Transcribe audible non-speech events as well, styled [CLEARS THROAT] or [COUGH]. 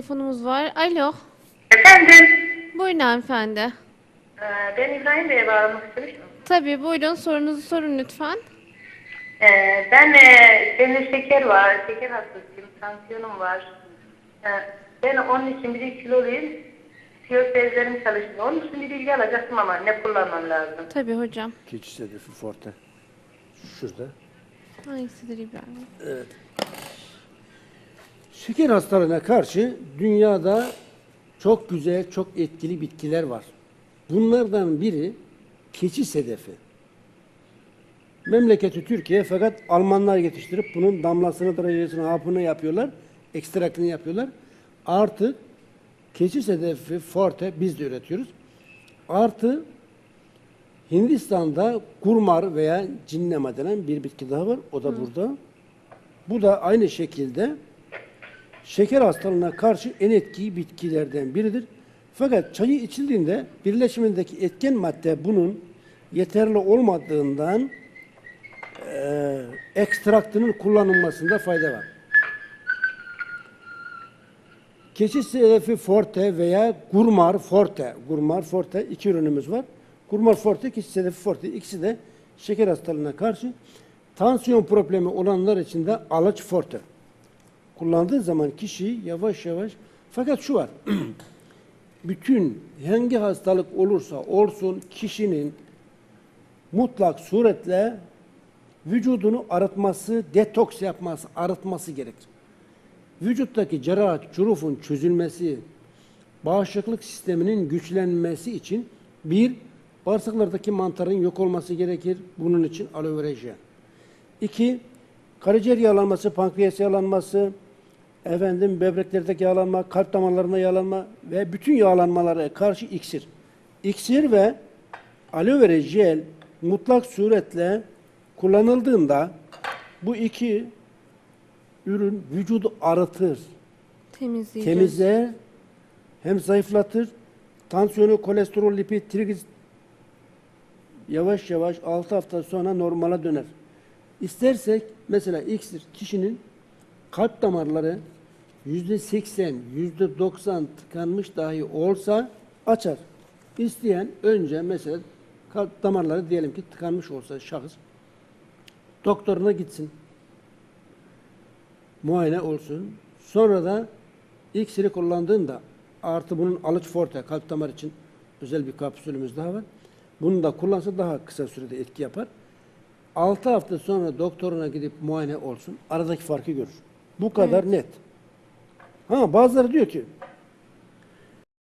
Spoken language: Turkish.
Telefonumuz var. Alo. Efendim, Buyurun hanımefendi. e, ben İbrahim Bey'e bağlamak istemiştim. Tabii buyurun sorunuzu sorun lütfen. E, Ben, e, bende şeker var, şeker hastasıyım, tansiyonum var. E, Ben onun için bir de kiloluyum. Tiyos bezlerim çalışmıyor. Onun için bir bilgi alacaktım ama ne kullanmam lazım? Tabii hocam. Keçi sedefi forte. Şurada. Hangisidir İbrahim? Şeker hastalığına karşı dünyada çok güzel, çok etkili bitkiler var. Bunlardan biri keçi sedefi. Memleketi Türkiye fakat Almanlar yetiştirip bunun damlasını, derecesini, hapını yapıyorlar. Ekstraktını yapıyorlar. Artı keçi sedefi forte biz de üretiyoruz. Artı Hindistan'da kurmar veya cinnema denen bir bitki daha var. O da burada. Bu da aynı şekilde şeker hastalığına karşı en etkili bitkilerden biridir. Fakat çayı içildiğinde birleşimindeki etken madde bunun yeterli olmadığından eee ekstraktının kullanılmasında fayda var. Keçi sedefi forte veya gurmar forte. Gurmar forte iki ürünümüz var. Gurmar forte, keçi sedefi forte. İkisi de şeker hastalığına karşı tansiyon problemi olanlar için de alaç forte. Kullandığı zaman kişi yavaş yavaş fakat şu var. [CLEARS THROAT] bütün hangi hastalık olursa olsun kişinin mutlak suretle vücudunu arıtması, detoks yapması, arıtması gerekir vücuttaki cerrahat çurufun çözülmesi, bağışıklık sisteminin güçlenmesi için bir, bağırsaklardaki mantarın yok olması gerekir. Bunun için aloe vera jel. İki, karaciğer yağlanması, pankreas yağlanması, efendim böbreklerdeki yağlanma, kalp damarlarında yağlanma ve bütün yağlanmalara karşı iksir. İksir ve aloe vera jel mutlak suretle kullanıldığında bu iki ürün vücudu arıtır, Temizleyeceğiz. temizler, hem zayıflatır, tansiyonu, kolesterol, lipid, triglis yavaş yavaş 6 hafta sonra normala döner. İstersek mesela iksir kişinin kalp damarları yüzde 80, yüzde 90 tıkanmış dahi olsa açar. İsteyen önce mesela kalp damarları diyelim ki tıkanmış olsa şahıs doktoruna gitsin muayene olsun. Sonra da iksiri kullandığında artı bunun alıç forte kalp damar için özel bir kapsülümüz daha var. Bunu da kullansa daha kısa sürede etki yapar. 6 hafta sonra doktoruna gidip muayene olsun. Aradaki farkı görür. Bu kadar net. Ha bazıları diyor ki